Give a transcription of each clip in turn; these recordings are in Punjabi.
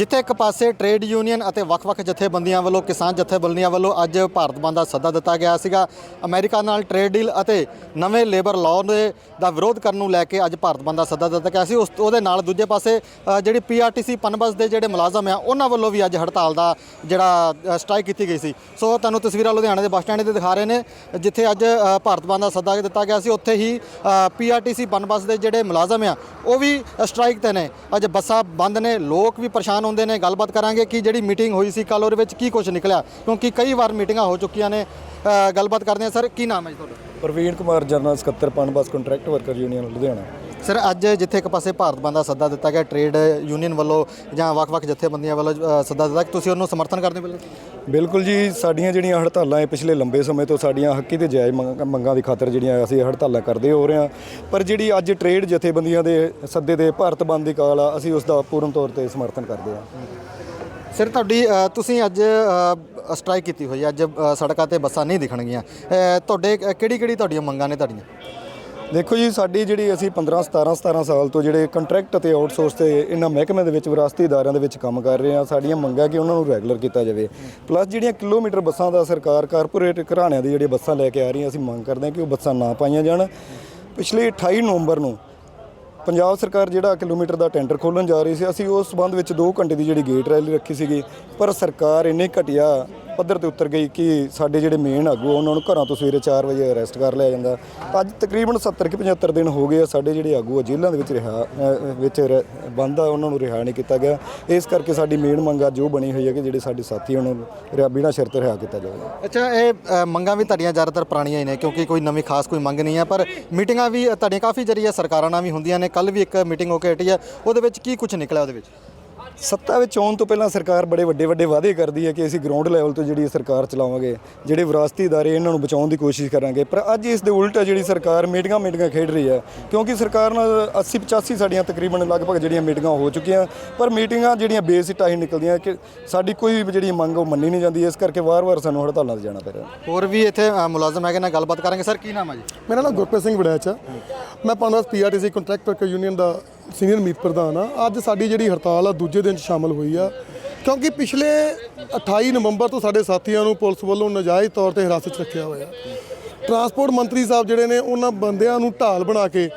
ਜਿੱਥੇ ਇੱਕ ਪਾਸੇ ਟ੍ਰੇਡ ਯੂਨੀਅਨ ਅਤੇ ਵੱਖ-ਵੱਖ ਜਥੇਬੰਦੀਆਂ ਵੱਲੋਂ ਕਿਸਾਨ ਜਥੇਬੰਦੀਆਂ ਵੱਲੋਂ ਅੱਜ ਭਾਰਤ ਬੰਦ ਦਾ ਸੱਦਾ ਦਿੱਤਾ ਗਿਆ ਸੀਗਾ। ਅਮਰੀਕਾ ਨਾਲ ਟ੍ਰੇਡ ਡੀਲ ਅਤੇ ਨਵੇਂ ਲੇਬਰ ਲਾਅ ਦੇ ਦਾ ਵਿਰੋਧ ਕਰਨ ਨੂੰ ਲੈ ਕੇ ਅੱਜ ਭਾਰਤ ਬੰਦ ਦਾ ਸੱਦਾ ਦਿੱਤਾ ਗਿਆ ਸੀ। ਉਸ ਉਹਦੇ ਨਾਲ ਦੂਜੇ ਪਾਸੇ ਅ, ਜਿਹੜੀ ਪੀਆਰਟੀਸੀ ਪਨਬਸ ਦੇ ਜਿਹੜੇ ਮੁਲਾਜ਼ਮ ਆ ਉਹਨਾਂ ਵੱਲੋਂ ਵੀ ਅੱਜ ਹੜਤਾਲ ਦਾ ਜਿਹੜਾ ਅ, ਸਟ੍ਰਾਈਕ ਕੀਤੀ ਗਈ ਸੀ। ਸੋ ਤੁਹਾਨੂੰ ਤਸਵੀਰਾਂ ਲੁਧਿਆਣਾ ਦੇ ਬੱਸ ਸਟੈਂਡ ਤੇ ਦਿਖਾ ਰਹੇ ਨੇ ਜਿੱਥੇ ਅੱਜ ਭਾਰਤ ਬੰਦ ਦਾ ਸੱਦਾ ਦਿੱਤਾ ਗਿਆ ਸੀ। ਉੱਥੇ ਹੀ ਪੀਆਰਟੀਸੀ ਪਨਬਸ ਦੇ ਜਿਹੜੇ ਮੁਲਾਜ਼ਮ ਆ ਉਹ ਵੀ ਸਟ੍ਰਾਈਕ ਤੇ ਨੇ। ਅੱਜ ਬੱਸਾਂ ਬੰਦ ਨੇ ਲੋਕ ਵੀ ਪਰੇਸ਼ਾਨ ਹੁੰਦੇ ਨੇ, ਗੱਲਬਾਤ ਕਰਾਂਗੇ ਕਿ ਜਿਹੜੀ ਮੀਟਿੰਗ ਹੋਈ ਸੀ ਕੱਲ ਉਹਦੇ ਵਿੱਚ ਕੀ ਕੁਝ ਨਿਕਲਿਆ? ਕਿਉਂਕਿ ਕਈ ਵਾਰ ਮੀਟਿੰਗਾਂ ਹੋ ਚੁੱਕੀਆਂ ਨੇ। ਗੱਲਬਾਤ ਕਰਦੇ ਹਾਂ। ਸਰ, ਕੀ ਨਾਮ ਹੈ ਜੀ ਤੁਹਾਡਾ? ਪ੍ਰਵੀਨ ਕੁਮਾਰ ਜਨਰਲ ਸਕੱਤਰ, Punbus contract worker union, Ludhiana. Sir ਅੱਜ ਜਿੱਥੇ ਇੱਕ ਪਾਸੇ ਭਾਰਤ ਬੰਦ ਦਾ ਸੱਦਾ ਦਿੱਤਾ ਗਿਆ ਟ੍ਰੇਡ ਯੂਨੀਅਨ ਵੱਲੋਂ ਜਾਂ ਵੱਖ-ਵੱਖ ਜਥੇਬੰਦੀਆਂ ਵੱਲੋਂ ਅ, ਸੱਦਾ ਦਿੱਤਾ ਕਿ ਤੁਸੀਂ ਉਹਨੂੰ ਸਮਰਥਨ ਕਰਦੇ ਹੋ ਬਿਲਕੁਲ? ਬਿਲਕੁਲ ਜੀ ਸਾਡੀਆਂ ਜਿਹੜੀਆਂ ਹੜਤਾਲਾਂ ਇਹ ਪਿਛਲੇ ਲੰਬੇ ਸਮੇਂ ਤੋਂ ਸਾਡੀਆਂ ਹੱਕੀ ਤੇ ਜਾਇਜ਼ ਮੰਗ- ਮੰਗਾਂ ਦੀ ਖਾਤਰ ਜਿਹੜੀਆਂ ਅਸੀਂ ਹੜਤਾਲਾਂ ਕਰਦੇ ਹੋ ਰਹੇ ਹਾਂ। ਪਰ ਜਿਹੜੀ ਅੱਜ ਟ੍ਰੇਡ ਜਥੇਬੰਦੀਆਂ ਦੇ ਸੱਦੇ ਤੇ ਭਾਰਤ ਬੰਦ ਦੀ ਕਾਲ ਆ ਅਸੀਂ ਉਸ ਦਾ ਪੂਰਨ ਤੌਰ ਤੇ ਸਮਰਥਨ ਕਰਦੇ ਹਾਂ। ਸਰ ਤੁਹਾਡੀ ਅ, ਤੁਸੀਂ ਅੱਜ ਸਟ੍ਰਾਈਕ ਕੀਤੀ ਹੋਈ ਹੈ ਅੱਜ ਅ, ਸੜਕਾਂ ਤੇ ਬੱਸਾਂ ਨਹੀਂ ਦਿਖਣਗੀਆਂ। ਅ, ਤੁਹਾਡੇ ਕਿਹੜੀ-ਕਿਹੜੀ ਤੁਹਾਡੀਆਂ ਮੰਗਾਂ ਨੇ ਤੁਹਾਡੀਆਂ? ਦੇਖੋ ਜੀ, ਸਾਡੀ ਜਿਹੜੀ ਅਸੀਂ 15 17 17 ਸਾਲ ਤੋਂ ਜਿਹੜੇ ਕੰਟਰੈਕਟ ਅਤੇ ਆਊਟਸੋਰਸ ਤੇ ਇਹਨਾਂ ਮਹਿਕਮਿਆਂ ਦੇ ਵਿੱਚ, ਵਿਰਾਸਤੀ ਅਦਾਰਿਆਂ ਦੇ ਵਿੱਚ ਕੰਮ ਕਰ ਰਹੇ ਹਾਂ, ਸਾਡੀਆਂ ਮੰਗਾਂ ਕਿ ਉਹਨਾਂ ਨੂੰ ਰੈਗੂਲਰ ਕੀਤਾ ਜਾਵੇ। ਪਲੱਸ ਜਿਹੜੀਆਂ ਕਿਲੋਮੀਟਰ ਬੱਸਾਂ ਦਾ ਸਰਕਾਰ, ਕਾਰਪੋਰੇਟ ਘਰਾਣਿਆਂ ਦੀ ਜਿਹੜੀਆਂ ਬੱਸਾਂ ਲੈ ਕੇ ਆ ਰਹੀਆਂ, ਅਸੀਂ ਮੰਗ ਕਰਦੇ ਹਾਂ ਕਿ ਉਹ ਬੱਸਾਂ ਨਾ ਪਾਈਆਂ ਜਾਣ। ਪਿਛਲੇ 28 ਨਵੰਬਰ ਨੂੰ ਪੰਜਾਬ ਸਰਕਾਰ ਜਿਹੜਾ ਕਿਲੋਮੀਟਰ ਦਾ ਟੈਂਡਰ ਖੋਲਣ ਜਾ ਰਹੀ ਸੀ, ਅਸੀਂ ਉਸ ਸੰਬੰਧ ਵਿੱਚ 2 ਘੰਟੇ ਦੀ ਜਿਹੜੀ ਗੇਟ ਰੈਲੀ ਰੱਖੀ ਸੀਗੀ। ਪਰ ਸਰਕਾਰ ਇੰਨੇ ਘਟੀਆ ਪੱਧਰ ਤੇ ਉਤਰ ਗਈ ਕਿ ਸਾਡੇ ਜਿਹੜੇ ਮੇਨ ਆਗੂ ਆ, ਉਹਨਾਂ ਨੂੰ ਘਰਾਂ ਤੋਂ ਸਵੇਰੇ 4 ਵਜੇ ਅਰੈਸਟ ਕਰ ਲਿਆ ਜਾਂਦਾ। ਅੱਜ ਤਕਰੀਬਨ 70 ਕਿ 75 ਦਿਨ ਹੋ ਗਏ ਆ ਸਾਡੇ ਜਿਹੜੇ ਆਗੂ ਆ ਜੇਲ੍ਹਾਂ ਦੇ ਵਿੱਚ ਰਿਹਾ ਅ, ਵਿੱਚ ਰਹਿ- ਬੰਦ ਆ ਉਹਨਾਂ ਨੂੰ ਰਿਹਾ ਨਹੀਂ ਕੀਤਾ ਗਿਆ। ਇਸ ਕਰਕੇ ਸਾਡੀ ਮੇਨ ਮੰਗ ਅੱਜ ਉਹ ਬਣੀ ਹੋਈ ਹੈ ਕਿ ਜਿਹੜੇ ਸਾਡੇ ਸਾਥੀ ਉਹਨਾਂ ਨੂੰ ਰਿਹਾ ਬਿਨਾਂ ਸ਼ਰਤ ਰਿਹਾ ਕੀਤਾ ਜਾਵੇ। ਅੱਛਾ ਇਹ ਅ, ਮੰਗਾਂ ਵੀ ਤੁਹਾਡੀਆਂ ਜ਼ਿਆਦਾਤਰ ਪੁਰਾਣੀਆਂ ਹੀ ਨੇ ਕਿਉਂਕਿ ਕੋਈ ਨਵੀਂ ਖਾਸ ਕੋਈ ਮੰਗ ਨਹੀਂ ਹੈ ਪਰ ਮੀਟਿੰਗਾਂ ਵੀ ਤੁਹਾਡੀਆਂ ਕਾਫੀ ਜਰੀਆ ਸਰਕਾਰਾਂ ਨਾਲ ਵੀ ਹੁੰਦੀਆਂ ਨੇ। ਕੱਲ ਵੀ ਇੱਕ ਮੀਟਿੰਗ ਹੋ ਕੇ ਹਟੀ ਹੈ ਉਹਦੇ ਵਿੱਚ ਕੀ ਕੁਝ ਨਿਕਲਿਆ ਉਹਦੇ ਵਿੱਚ? ਸੱਤਾ ਵਿੱਚ ਆਉਣ ਤੋਂ ਪਹਿਲਾਂ ਸਰਕਾਰ ਬੜੇ ਵੱਡੇ ਵੱਡੇ ਵਾਅਦੇ ਕਰਦੀ ਹੈ ਕਿ ਅਸੀਂ ਗਰਾਊਂਡ ਲੈਵਲ ਤੋਂ ਜਿਹੜੀ ਸਰਕਾਰ ਚਲਾਵਾਂਗੇ ਜਿਹੜੇ ਵਿਰਾਸਤੀ ਅਦਾਰੇ ਇਹਨਾਂ ਨੂੰ ਬਚਾਉਣ ਦੀ ਕੋਸ਼ਿਸ਼ ਕਰਾਂਗੇ। ਪਰ ਅੱਜ ਇਸ ਦੇ ਉਲਟ ਹੈ ਜਿਹੜੀ ਸਰਕਾਰ ਮੀਟਿੰਗਾਂ ਮੀਟਿੰਗਾਂ ਖੇਡ ਰਹੀ ਹੈ ਕਿਉਂਕਿ ਸਰਕਾਰ ਨਾਲ 80 85 ਸਾਡੀਆਂ ਤਕਰੀਬਨ ਲਗਭਗ ਜਿਹੜੀਆਂ ਮੀਟਿੰਗਾਂ ਹੋ ਚੁੱਕੀਆਂ ਪਰ ਮੀਟਿੰਗਾਂ ਜਿਹੜੀਆਂ ਬੇਸਿੱਟਾ ਹੀ ਨਿਕਲਦੀਆਂ ਕਿ ਸਾਡੀ ਕੋਈ ਵੀ ਜਿਹੜੀ ਮੰਗ ਉਹ ਮੰਨੀ ਨਹੀਂ ਜਾਂਦੀ ਇਸ ਕਰਕੇ ਵਾਰ-ਵਾਰ ਸਾਨੂੰ ਹੜਤਾਲਾਂ ਤੇ ਜਾਣਾ ਪੈ ਰਿਹਾ। ਹੋਰ ਵੀ ਇੱਥੇ ਮੁਲਾਜ਼ਮ ਹੈਗੇ ਨਾਲ ਗੱਲਬਾਤ ਕਰਾਂਗੇ। ਸਰ ਕੀ ਨਾਮ ਹੈ ਜੀ? ਮੇਰਾ ਨਾਮ ਗੁਰਪ੍ਰੀਤ ਸਿੰਘ ਵੜੈਚ ਆ। ਮੈਂ Punbus PRTC contract worker union ਦਾ ਸੀਨੀਅਰ ਮੀਤ ਪ੍ਰਧਾਨ ਆ, ਅੱਜ ਸਾਡੀ ਜਿਹੜੀ ਹੜਤਾਲ ਆ, ਦੂਜੇ ਦਿਨ 'ਚ ਸ਼ਾਮਲ ਹੋਈ ਆ। ਕਿਉਂਕਿ ਪਿਛਲੇ 28 ਨਵੰਬਰ ਤੋਂ ਸਾਡੇ ਸਾਥੀਆਂ ਨੂੰ ਪੁਲਿਸ ਵੱਲੋਂ ਨਾਜਾਇਜ਼ ਤੌਰ ਤੇ ਹਿਰਾਸਤ 'ਚ ਰੱਖਿਆ ਹੋਇਆ। ਟਰਾਂਸਪੋਰਟ ਮੰਤਰੀ ਸਾਹਿਬ ਜਿਹੜੇ ਨੇ, ਉਹਨਾਂ ਬੰਦਿਆਂ ਨੂੰ ਢਾਲ ਬਣਾ ਕੇ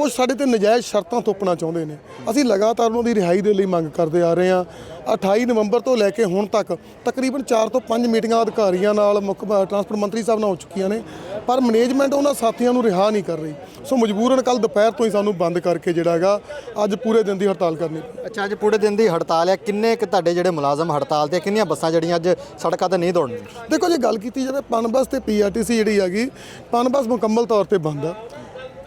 ਕੁਝ ਸਾਡੇ ਤੇ ਨਜਾਇਜ਼ ਸ਼ਰਤਾਂ ਥੋਪਣਾ ਚਾਹੁੰਦੇ ਨੇ। ਅਸੀਂ ਲਗਾਤਾਰ ਉਹਨਾਂ ਦੀ ਰਿਹਾਈ ਦੇ ਲਈ ਮੰਗ ਕਰਦੇ ਆ ਰਹੇ ਹਾਂ। 28 ਨਵੰਬਰ ਤੋਂ ਲੈ ਕੇ ਹੁਣ ਤੱਕ ਤਕਰੀਬਨ 4 ਤੋਂ 5 ਮੀਟਿੰਗਾਂ ਅਧਿਕਾਰੀਆਂ ਨਾਲ ਮੁੱਖ ਟਰਾਂਸਪੋਰਟ ਮੰਤਰੀ ਸਾਹਿਬ ਨਾਲ ਹੋ ਚੁੱਕੀਆਂ ਨੇ ਪਰ ਮੈਨੇਜਮੈਂਟ ਉਹਨਾਂ ਸਾਥੀਆਂ ਨੂੰ ਰਿਹਾ ਨਹੀਂ ਕਰ ਰਹੀ। ਸੋ ਮਜਬੂਰਨ ਕੱਲ ਦੁਪਹਿਰ ਤੋਂ ਹੀ ਸਾਨੂੰ ਬੰਦ ਕਰਕੇ ਜਿਹੜਾ ਹੈਗਾ ਅੱਜ ਪੂਰੇ ਦਿਨ ਦੀ ਹੜਤਾਲ ਕਰਨੀ ਅੱਛਾ ਅੱਜ ਪੂਰੇ ਦਿਨ ਦੀ ਹੜਤਾਲ ਹੈ। ਕਿੰਨੇ ਕੁ ਤੁਹਾਡੇ ਜਿਹੜੇ ਮੁਲਾਜ਼ਮ ਹੜਤਾਲ ਤੇ ਕਿੰਨੀਆਂ ਬੱਸਾਂ ਜਿਹੜੀਆਂ ਅੱਜ ਸੜਕਾਂ ਤੇ ਨਹੀਂ ਦੌੜਨੀਆਂ? ਦੇਖੋ ਜੇ ਗੱਲ ਕੀਤੀ ਜਾਵੇ ਪਨਬਸ ਤੇ ਪੀਆਰਟੀਸੀ ਜਿਹੜੀ ਹੈਗੀ ਪਨਬਸ ਮੁਕੰਮਲ ਤੌਰ ਤੇ ਬੰਦ ਆ।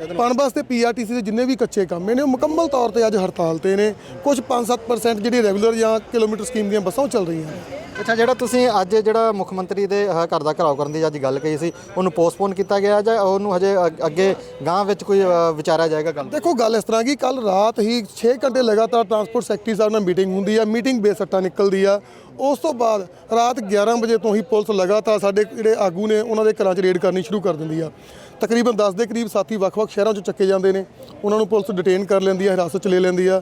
ਪਨਬਸ ਤੇ ਪੀਆਰਟੀਸੀ ਦੇ ਜਿੰਨੇ ਵੀ ਕੱਚੇ ਕੰਮ ਨੇ ਉਹ ਮੁਕੰਮਲ ਤੌਰ ਤੇ ਅੱਜ ਹੜਤਾਲ ਤੇ ਨੇ। ਕੁਝ 5-7% ਜਿਹੜੀ ਰੈਗੂਲਰ ਜਾਂ ਕਿਲੋਮੀਟਰ ਸਕੀਮ ਦੀਆਂ ਬੱਸਾਂ ਚੱਲ ਰਹੀਆਂ ਨੇ। ਅੱਛਾ ਜਿਹੜਾ ਤੁਸੀਂ ਅੱਜ ਜਿਹੜਾ ਮੁੱਖ ਮੰਤਰੀ ਦੇ ਘਰ ਦਾ ਘਰਾਓ ਕਰਨ ਦੀ ਅੱਜ ਗੱਲ ਕਹੀ ਸੀ ਉਹਨੂੰ ਪੋਸਟਪੋਨ ਕੀਤਾ ਗਿਆ ਜਾਂ ਉਹਨੂੰ ਹਜੇ ਅੱਗੇ ਗਾਂ ਵਿੱਚ ਕੋਈ ਵਿਚਾਰਿਆ ਜਾਏਗਾ ਗੱਲ? ਦੇਖੋ ਗੱਲ ਇਸ ਤਰ੍ਹਾਂ ਕਿ ਕੱਲ ਰਾਤ ਹੀ 6 ਘੰਟੇ ਲਗਾਤਾਰ ਟਰਾਂਸਪੋਰਟ ਸੈਕਟਰੀ ਸਾਹਿਬ ਨਾਲ ਮੀਟਿੰਗ ਹੁੰਦੀ ਆ। ਮੀਟਿੰਗ ਬੇਸੱਟਾ ਨਿਕਲਦੀ ਆ। ਉਸ ਤੋਂ ਬਾਅਦ ਰਾਤ 11 ਵਜੇ ਤੋਂ ਹੀ ਪੁਲਿਸ ਲਗਾਤਾਰ ਸਾਡੇ ਜਿਹੜੇ ਆਗੂ ਨੇ, ਉਹਨਾਂ ਦੇ ਘਰਾਂ 'ਚ ਰੇਡ ਕਰਨੀ ਸ਼ੁਰੂ ਕਰ ਦਿੰਦੀ ਆ। ਤਕਰੀਬਨ 10 ਦੇ ਕਰੀਬ ਸਾਥੀ ਵੱਖ-ਵੱਖ ਸ਼ਹਿਰਾਂ 'ਚੋਂ ਚੱਕੇ ਜਾਂਦੇ ਨੇ। ਉਹਨਾਂ ਨੂੰ ਪੁਲਿਸ ਡਿਟੇਨ ਕਰ ਲੈਂਦੀ ਆ, ਹਿਰਾਸਤ 'ਚ ਲੈ ਲੈਂਦੀ ਆ।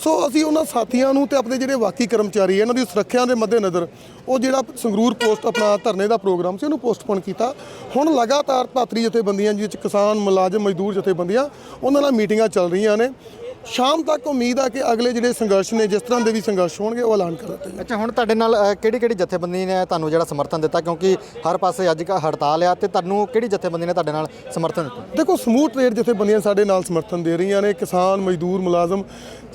ਸੋ ਅਸੀਂ ਉਹਨਾਂ ਸਾਥੀਆਂ ਨੂੰ ਤੇ ਆਪਣੇ ਜਿਹੜੇ ਬਾਕੀ ਕਰਮਚਾਰੀ ਆ, ਇਹਨਾਂ ਦੀ ਸੁਰੱਖਿਆ ਦੇ ਮੱਦੇਨਜ਼ਰ ਉਹ ਜਿਹੜਾ ਸੰਗਰੂਰ ਪੋਸਟ ਆਪਣਾ ਧਰਨੇ ਦਾ ਪ੍ਰੋਗਰਾਮ ਸੀ, ਉਹਨੂੰ ਪੋਸਟਪੋਨ ਕੀਤਾ। ਹੁਣ ਲਗਾਤਾਰ ਭਾਤਰੀ ਜਥੇਬੰਦੀਆਂ ਜਿਹਦੇ ਵਿੱਚ ਕਿਸਾਨ, ਮੁਲਾਜ਼ਮ, ਮਜ਼ਦੂਰ ਜਥੇਬੰਦੀਆਂ, ਉਹਨਾਂ ਨਾਲ ਮੀਟਿੰਗਾਂ ਚੱਲ ਰਹੀਆਂ ਨੇ। ਸ਼ਾਮ ਤੱਕ ਉਮੀਦ ਆ ਕਿ ਅਗਲੇ ਜਿਹੜੇ ਸੰਘਰਸ਼ ਨੇ ਜਿਸ ਤਰ੍ਹਾਂ ਦੇ ਵੀ ਸੰਘਰਸ਼ ਹੋਣਗੇ ਉਹ ਐਲਾਨ ਕਰ ਦਿੱਤੇ ਅੱਛਾ ਹੁਣ ਤੁਹਾਡੇ ਨਾਲ ਕਿਹੜੀ ਕਿਹੜੀ ਜਥੇਬੰਦੀ ਨੇ ਤੁਹਾਨੂੰ ਜਿਹੜਾ ਸਮਰਥਨ ਦਿੱਤਾ? ਕਿਉਂਕਿ ਹਰ ਪਾਸੇ ਅੱਜ ਕੱਲ੍ਹ ਹੜਤਾਲ ਆ ਤੇ ਤੁਹਾਨੂੰ ਕਿਹੜੀ ਜਥੇਬੰਦੀ ਨੇ ਤੁਹਾਡੇ ਨਾਲ ਸਮਰਥਨ ਦਿੱਤਾ? ਦੇਖੋ ਸਮੂਹ ਟ੍ਰੇਡ ਜਥੇਬੰਦੀਆਂ ਸਾਡੇ ਨਾਲ ਸਮਰਥਨ ਦੇ ਰਹੀਆਂ ਨੇ ਕਿਸਾਨ ਮਜ਼ਦੂਰ ਮੁਲਾਜ਼ਮ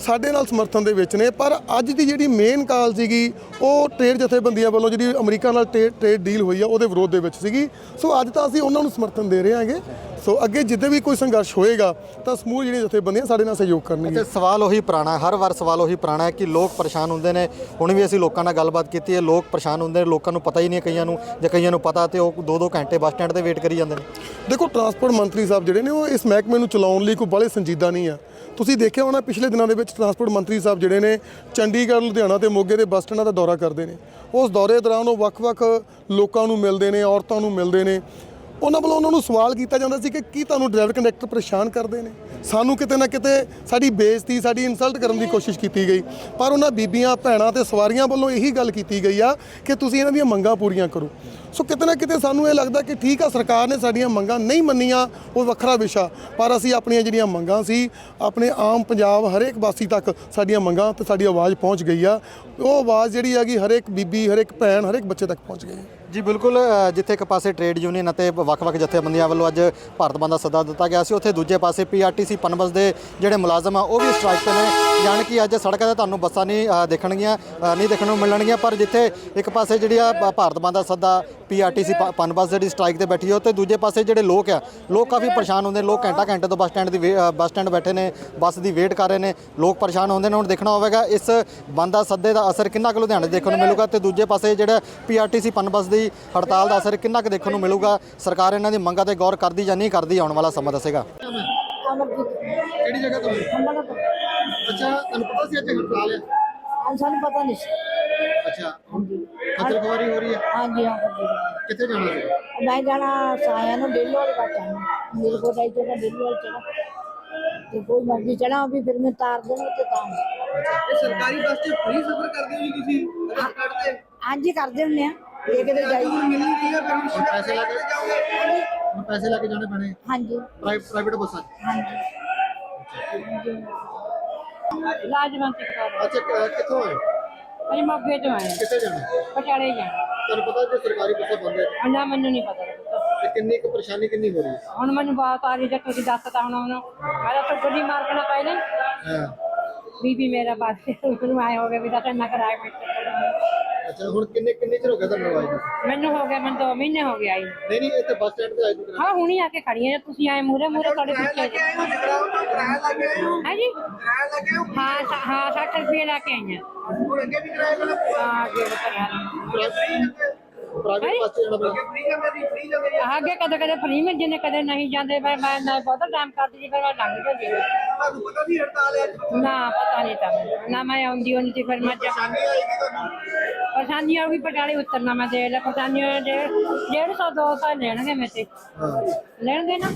ਸਾਡੇ ਨਾਲ ਸਮਰਥਨ ਦੇ ਵਿੱਚ ਨੇ ਪਰ ਅੱਜ ਦੀ ਜਿਹੜੀ ਮੇਨ ਕਾਲ ਸੀਗੀ ਉਹ ਟ੍ਰੇਡ ਜਥੇਬੰਦੀਆਂ ਵੱਲੋਂ ਜਿਹੜੀ ਅਮਰੀਕਾ ਨਾਲ ਟ੍ਰੇਡ ਟ੍ਰੇਡ ਡੀਲ ਹੋਈ ਆ ਉਹਦੇ ਵਿਰੋਧ ਦੇ ਵਿੱਚ ਸੀਗੀ। ਸੋ ਅੱਜ ਤਾਂ ਅਸੀਂ ਉਹਨਾਂ ਨੂੰ ਸਮਰਥਨ ਦੇ ਰਹੇ ਹਾਂਗੇ। ਸੋ ਅੱਗੇ ਜਿੱਦੇ ਵੀ ਕੋਈ ਸੰਘਰਸ਼ ਹੋਏਗਾ ਤਾਂ ਸਮੂਹ ਜਿਹੜੀਆਂ ਜਥੇਬੰਦੀਆਂ ਸਾਡੇ ਨਾਲ ਸਹਿਯੋਗ ਕਰਨਗੀਆਂ ਤੇ ਸਵਾਲ ਉਹੀ ਪੁਰਾਣਾ ਹਰ ਵਾਰ ਸਵਾਲ ਉਹੀ ਪੁਰਾਣਾ ਹੈ ਕਿ ਲੋਕ ਪਰੇਸ਼ਾਨ ਹੁੰਦੇ ਨੇ। ਹੁਣ ਵੀ ਅਸੀਂ ਲੋਕਾਂ ਨਾਲ ਗੱਲਬਾਤ ਕੀਤੀ ਹੈ ਲੋਕ ਪਰੇਸ਼ਾਨ ਹੁੰਦੇ ਨੇ ਲੋਕਾਂ ਨੂੰ ਪਤਾ ਹੀ ਨਹੀਂ ਹੈ ਕਈਆਂ ਨੂੰ ਜੇ ਕਈਆਂ ਨੂੰ ਪਤਾ ਤੇ ਉਹ ਦੋ ਦੋ ਘੰਟੇ ਬੱਸ ਸਟੈਂਡ ਤੇ ਵੇਟ ਕਰੀ ਜਾਂਦੇ ਨੇ। ਦੇਖੋ ਟਰਾਂਸਪੋਰਟ ਮੰਤਰੀ ਸਾਹਿਬ ਜਿਹੜੇ ਨੇ ਉਹ ਇਸ ਮਹਿਕਮੇ ਨੂੰ ਚਲਾਉਣ ਲਈ ਕੋਈ ਬਾਹਲੇ ਸੰਜੀਦਾ ਨਹੀਂ ਆ। ਤੁਸੀਂ ਦੇਖਿਆ ਹੋਣਾ ਪਿਛਲੇ ਦਿਨਾਂ ਦੇ ਵਿੱਚ ਟਰਾਂਸਪੋਰਟ ਮੰਤਰੀ ਸਾਹਿਬ ਜਿਹੜੇ ਨੇ ਚੰਡੀਗੜ੍ਹ ਲੁਧਿਆਣਾ ਤੇ ਮੋਗੇ ਦੇ ਬੱਸ ਸਟੈਂਡਾਂ ਦਾ ਦੌਰਾ ਕਰਦੇ ਨੇ। ਉਸ ਦੌਰੇ ਦੌਰਾਨ ਉਹ ਵੱਖ-ਵੱਖ ਲੋਕਾਂ ਨੂੰ ਮਿਲਦੇ ਨੇ ਔਰਤਾਂ ਨੂੰ ਮਿਲਦੇ ਨੇ। ਉਹਨਾਂ ਵੱਲੋਂ ਉਹਨਾਂ ਨੂੰ ਸਵਾਲ ਕੀਤਾ ਜਾਂਦਾ ਸੀ ਕਿ ਕੀ ਤੁਹਾਨੂੰ ਡਰਾਈਵਰ ਕੰਡਕਟਰ ਪਰੇਸ਼ਾਨ ਕਰਦੇ ਨੇ? ਸਾਨੂੰ ਕਿਤੇ ਨਾ ਕਿਤੇ ਸਾਡੀ ਬੇਇੱਜ਼ਤੀ, ਸਾਡੀ ਇਨਸਲਟ ਕਰਨ ਦੀ ਕੋਸ਼ਿਸ਼ ਕੀਤੀ ਗਈ। ਪਰ ਉਹਨਾਂ ਬੀਬੀਆਂ, ਭੈਣਾਂ ਤੇ ਸਵਾਰੀਆਂ ਵੱਲੋਂ ਇਹੀ ਗੱਲ ਕੀਤੀ ਗਈ ਆ ਕਿ ਤੁਸੀਂ ਇਹਨਾਂ ਦੀਆਂ ਮੰਗਾਂ ਪੂਰੀਆਂ ਕਰੋ। ਸੋ ਕਿਤੇ ਨਾ ਕਿਤੇ ਸਾਨੂੰ ਇਹ ਲੱਗਦਾ ਕਿ ਠੀਕ ਆ, ਸਰਕਾਰ ਨੇ ਸਾਡੀਆਂ ਮੰਗਾਂ ਨਹੀਂ ਮੰਨੀਆਂ, ਉਹ ਵੱਖਰਾ ਵਿਸ਼ਾ। ਪਰ ਅਸੀਂ ਆਪਣੀਆਂ ਜਿਹੜੀਆਂ ਮੰਗਾਂ ਸੀ, ਆਪਣੇ ਆਮ ਪੰਜਾਬ ਹਰੇਕ ਵਾਸੀ ਤੱਕ ਸਾਡੀਆਂ ਮੰਗਾਂ ਤੇ ਸਾਡੀ ਆਵਾਜ਼ ਪਹੁੰਚ ਗਈ ਆ। ਉਹ ਆਵਾਜ਼ ਜਿਹੜੀ ਹੈਗੀ ਹਰੇਕ ਬੀਬੀ, ਹਰੇਕ ਭੈਣ, ਹਰੇਕ ਬੱਚੇ ਤੱਕ ਪਹੁੰਚ ਗਈ। ਜੀ, ਬਿਲਕੁਲ ਜਿੱਥੇ ਇੱਕ ਪਾਸੇ ਟ੍ਰੇਡ ਯੂਨੀਅਨ ਅਤੇ ਵੱਖ-ਵੱਖ ਜਥੇਬੰਦੀਆਂ ਵੱਲੋਂ ਅੱਜ ਭਾਰਤ ਬੰਦ ਦਾ ਸੱਦਾ ਦਿੱਤਾ ਗਿਆ ਸੀ। ਉੱਥੇ ਦੂਜੇ ਪਾਸੇ ਪੀਆਰਟੀਸੀ ਪਨਬਸ ਦੇ ਜਿਹੜੇ ਮੁਲਾਜ਼ਮ ਆ, ਉਹ ਵੀ ਸਟ੍ਰਾਈਕ ਤੇ ਨੇ। ਜਾਣ ਕਿ ਅੱਜ ਸੜਕਾਂ ਤੇ ਤੁਹਾਨੂੰ ਬੱਸਾਂ ਨਹੀਂ ਦੇਖਣਗੀਆਂ ਨਹੀਂ ਦੇਖਣ ਨੂੰ ਮਿਲਣਗੀਆਂ, ਪਰ ਜਿੱਥੇ ਇੱਕ ਪਾਸੇ ਜਿਹੜੀ ਆ ਭਾਰਤ ਬੰਦ ਦਾ ਸੱਦਾ ਪੀਆਰਟੀਸੀ ਪਨਬਸ ਜਿਹੜੀ ਸਟ੍ਰਾਈਕ ਤੇ ਬੈਠੀ ਹੋ ਤੇ ਦੂਜੇ ਪਾਸੇ ਜਿਹੜੇ ਲੋਕ ਆ, ਲੋਕ ਕਾਫੀ ਪਰੇਸ਼ਾਨ ਹੁੰਦੇ ਨੇ। ਲੋਕ ਘੰਟਾ ਘੰਟੇ ਤੋਂ ਬੱਸ ਸਟੈਂਡ ਦੀ ਵੇ- ਬੱਸ ਸਟੈਂਡ ਬੈਠੇ ਨੇ, ਬੱਸ ਦੀ ਵੇਟ ਕਰ ਰਹੇ ਨੇ। ਲੋਕ ਪਰੇਸ਼ਾਨ ਹੁੰਦੇ ਨੇ, ਹੁਣ ਦੇਖਣਾ ਹੋਵੇਗਾ ਇਸ ਬੰਦ ਦਾ ਸੱਦੇ ਦਾ ਅਸਰ ਕਿੰਨਾ ਕੁ ਲੁਧਿਆਣੇ ਦੇਖਣ ਨੂੰ ਮਿਲੂਗਾ ਤੇ ਦੂਜੇ ਪਾਸੇ ਜਿਹੜਾ ਪੀਆਰਟੀਸੀ ਪਨਬਸ ਦੀ ਹੜਤਾਲ ਦਾ ਅਸਰ ਕਿੰਨਾ ਕੁ ਦੇਖਣ ਨੂੰ ਮਿਲੂਗਾ। ਸਰਕਾਰ ਇਹਨਾਂ ਦੀ ਮੰਗਾਂ ਤੇ ਗੌਰ ਕਰਦੀ ਜਾਂ ਨਹੀਂ ਕਰਦੀ ਆਉਣ ਵਾਲਾ ਸਮਾਂ ਦੱਸੇਗਾ। ਅਮਰਜੀਤ ਕਿਹੜੀ ਜਗ੍ਹਾ ਤੋਂ? ਅੰਬਲਾ ਤੋਂ ਅੱਛਾ ਤੁਹਾਨੂੰ ਪਤਾ ਸੀ ਅੱਜ ਹੜਤਾਲ ਹੈ? ਹਾਂ ਸਾਨੂੰ ਪਤਾ ਨਹੀਂ ਸੀ। ਅੱਛਾ ਹਾਂਜੀ ਖੱਜਲ ਖਵਾਰੀ ਹੋ ਰਹੀ ਹੈ? ਹਾਂਜੀ ਹਾਂ ਕਰਦੇ ਕਿੱਥੇ ਜਾਣਾ ਸੀ? ਮੈਂ ਜਾਣਾ ਸਾਇਆ ਨੂੰ ਦਿੱਲੀ ਵਾਲੇ ਪਾਸੇ ਜਾਣਾ। ਮੇਰੇ ਕੋਲ ਆਈ ਤੇ ਦਿੱਲੀ ਵਾਲੇ ਚਲਾ ਤੇ ਕੋਈ ਮਰਜ਼ੀ ਚਲਾ ਵੀ ਫਿਰ ਮੈਂ ਤਾਰ ਦੇਣਾ ਤੇ ਤਾਂ। ਇਹ ਸਰਕਾਰੀ ਬੱਸ 'ਚ ਫ੍ਰੀ ਸਫ਼ਰ ਕਰਦੇ ਹੋ ਜੀ ਤੁਸੀਂ? ਤੇ? ਹਾਂਜੀ ਕਰਦੇ ਹੁੰਦੇ ਆ ਜੇ ਕਿਤੇ ਜਾਈ ਮਿਲ ਨਹੀਂ। ਰਹੀ ਹੈ ਪਰਮਿਸ਼ਨ ਪੈਸੇ ਲਾ ਕੇ ਹੁਣ ਪੈਸੇ ਲਾ ਕੇ ਜਾਣੇ ਪੈਣੇ। ਹਾਂਜੀ। ਪ੍ਰਾਈਵੇਟ ਬੱਸਾਂ 'ਚ। ਹਾਂਜੀ। ਲਾਜਵੰਤ ਕੌਰ ਅੱਛਾ ਕ- ਕਿੱਥੋਂ ਆਏ? ਅਸੀਂ ਮੋਗੇ ਤੋਂ ਆਏ। ਕਿੱਥੇ ਜਾਣਾ? ਪਟਿਆਲੇ ਜਾਣਾ। ਤੁਹਾਨੂੰ ਪਤਾ ਕਿ ਸਰਕਾਰੀ ਬੱਸਾਂ ਬੰਦ ਹੈ। ਅੰਨਾ ਮੈਨੂੰ ਨਹੀਂ ਪਤਾ। ਲੱਗਦਾ ਤੇ ਕਿੰਨੀ ਕੁ ਪਰੇਸ਼ਾਨੀ ਕਿੰਨੀ ਹੋ ਰਹੀ ਹੈ? ਹੁਣ ਮੈਨੂੰ ਬਾਤ ਆ ਰਹੀ ਜੇ ਤੁਸੀਂ ਦੱਸਤਾ ਹੁਣ ਉਹਨੂੰ ਮੇਰਾ ਤਾਂ ਗੱਡੀ ਮਾਰਕਣਾ ਪੈ ਨਹੀਂ ਹਾਂ। ਬੀਬੀ ਮੇਰਾ ਬਾਤ ਮੈਨੂੰ ਆਏ ਹੋ ਗਏ ਵੀ ਦੱਸ ਇੰਨਾ ਕਰਾਇਆ ਮੈਂ ਅੱਛਾ ਹੁਣ ਕਿੰਨੇ ਕਿੰਨੇ ਚਿਰ ਹੋ ਗਿਆ ਤੁਹਾਨੂੰ ਆਏ ਨੂੰ? ਮੈਨੂੰ ਹੋ ਗਿਆ ਮੈਨੂੰ ਦੋ ਮਹੀਨੇ ਹੋ ਗਏ ਆਈ ਨੂੰ। ਨਹੀਂ ਨਹੀਂ ਇੱਥੇ ਬੱਸ ਸਟੈਂਡ ਤੇ ਆਏ ਤੁਸੀਂ। ਹਾਂ ਹੁਣੀ ਆ ਕੇ ਖੜੀ ਆ ਤੁਸੀਂ ਆਏ ਮੂਰੇ ਮੂਰੇ ਤੁਹਾਡੇ ਪਿੱਛੇ ਜੇ। ਕਿਰਾਇਆ ਲੱਗੇ ਹੈ? ਜੀ ਕਿਰਾਇਆ ਲੱਗੇ ਹਾਂ? ਸ- ਹਾਂ 60 ਰੁਪਏ ਲਾ ਕੇ ਆਈਆਂ ਹੁਣ ਅੱਗੇ ਵੀ ਕਿਰਾਇਆ ਵਾਲਾ ਹਾਂ ਅੱਗੇ ਬਤਾ ਪ੍ਰਾਈਵੇਟ ਬੱਸ ਜਾਣਾ ਪੈਂਦਾ। ਅੱਗੇ ਕਦੇ ਕਦੇ ਫਰੀ ਮਿਲ ਜਾਂਦੇ ਕਦੇ ਨਹੀਂ ਜਾਂਦੇ ਮੈਂ ਮੈਂ ਮੈਂ ਬਹੁਤ ਟਾਈਮ ਕਰਦੀ ਫਿਰ ਮੈਂ ਲੰਘ ਜਾਂਦੀ ਸੀ। ਤੁਹਾਨੂੰ ਪਤਾ ਨਹੀਂ ਹੜਤਾਲ ਹੈ ਅੱਜ ਨਾ ਪਤਾ ਨਹੀਂ ਤਾਂ ਮੈਨੂੰ। ਨਾ ਮੈਂ ਆਉਂਦੀ ਹੁੰਦੀ ਸੀ ਫਿਰ ਮੈਂ ਜਾ ਪਰੇਸ਼ਾਨੀ ਆਏਗੀ ਤੁਹਾਨੂੰ? ਪਰੇਸ਼ਾਨੀ ਹੋਗੀ ਪਟਾਲੇ ਉਤਰਨਾ ਮੈਂ ਦੇ ਲੈ ਪਰੇਸ਼ਾਨੀ ਦੇ 150 200 ਲੈਣਗੇ ਮੇਰੇ ਤੇ। ਲੈਣਗੇ ਨਾ?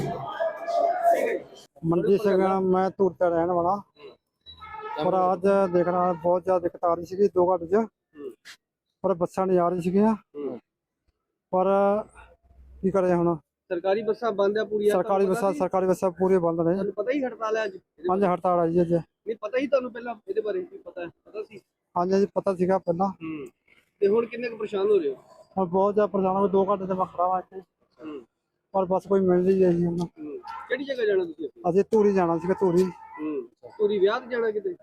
ਮਨਜੀਤ ਸਿੰਘ ਆ, ਮੈਂ ਧੂਰ ਦਾ ਰਹਿਣ ਵਾਲਾ। ਪਰ ਅੱਜ ਦੇਖਣਾ ਬਹੁਤ ਜ਼ਿਆਦਾ ਦਿੱਕਤ ਆ ਰਹੀ ਸੀਗੀ ਦੋ ਘੰਟੇ ਚ। ਪਰ ਬੱਸਾਂ ਨਹੀਂ ਆ ਰਹੀ ਸੀਗੀਆਂ। ਪਰ ਕੀ ਕਰੇ ਹੁਣ? ਸਰਕਾਰੀ ਬੱਸਾਂ ਬੰਦ ਆ ਪੂਰੀਆਂ ਸਰਕਾਰੀ ਬੱਸਾਂ ਸਰਕਾਰੀ ਬੱਸਾਂ ਪੂਰੀ ਬੰਦ ਨੇ। ਤੁਹਾਨੂੰ ਪਤਾ ਹੀ ਹੜਤਾਲ ਹੈ ਅੱਜ? ਪੰਜ ਹੜਤਾਲ ਆ ਜੀ। ਅੱਜ ਨਹੀਂ ਪਤਾ ਹੀ ਤੁਹਾਨੂੰ ਪਹਿਲਾਂ ਇਹਦੇ ਬਾਰੇ ਵੀ ਪਤਾ ਹੈ ਪਤਾ ਸੀ? ਹਾਂਜੀ ਹਾਂਜੀ ਪਤਾ ਸੀਗਾ ਪਹਿਲਾਂ। ਹੂੰ ਤੇ ਹੁਣ ਕਿੰਨੇ ਕੁ ਪਰੇਸ਼ਾਨ ਹੋ ਰਹੇ ਹੋ? ਹੁਣ ਬਹੁਤ ਜ਼ਿਆਦਾ ਪਰੇਸ਼ਾਨ ਹੋ ਗਏ, ਦੋ ਘੰਟੇ ਤੇ ਮੈਂ ਖੜਾ ਵਾਂ ਇੱਥੇ। ਹੂੰ। ਪਰ ਬੱਸ ਕੋਈ ਮਿਲ ਨਹੀਂ ਰਹੀ ਹੁਣ। ਹੂੰ ਕਿਹੜੀ ਜਗ੍ਹਾ ਜਾਣਾ ਤੁਸੀਂ ਅਸੀਂ ਧੂਰੀ ਜਾਣਾ ਸੀਗਾ ਧੂਰੀ। ਹੂੰ ਪੂਰੀ ਵਿਆਹ ਤੇ ਜਾਣਾ ਕਿਤੇ?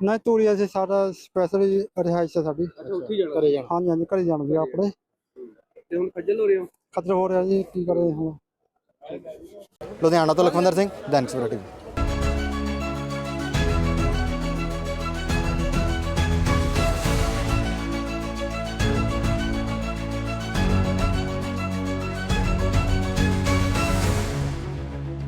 ਨਹੀਂ ਧੂਰੀ ਅਸੀਂ ਸਾਡਾ ਸਪੈਸ਼ਲ ਰਿਹਾਇਸ਼ ਹੈ ਸਾਡੀ। ਅੱਛਾ ਉੱਥੇ ਹੀ ਜਾਣਾ। ਹਾਂਜੀ ਹਾਂਜੀ ਘਰੇ ਜਾਣਾ ਸੀਗਾ ਆਪਣੇ। ਤੇ ਹੁਣ ਖੱਜਲ ਹੋ ਰਹੇ ਹੋ? ਖਤਰਾ ਹੋ ਰਿਹਾ ਜੀ, ਕੀ ਕਰੇ ਹੁਣ? ਲੁਧਿਆਣਾ ਤੋਂ ਲਖਵਿੰਦਰ ਸਿੰਘ, ਦੈਨਿਕ ਸਵੇਰਾ ਟੀਵੀ।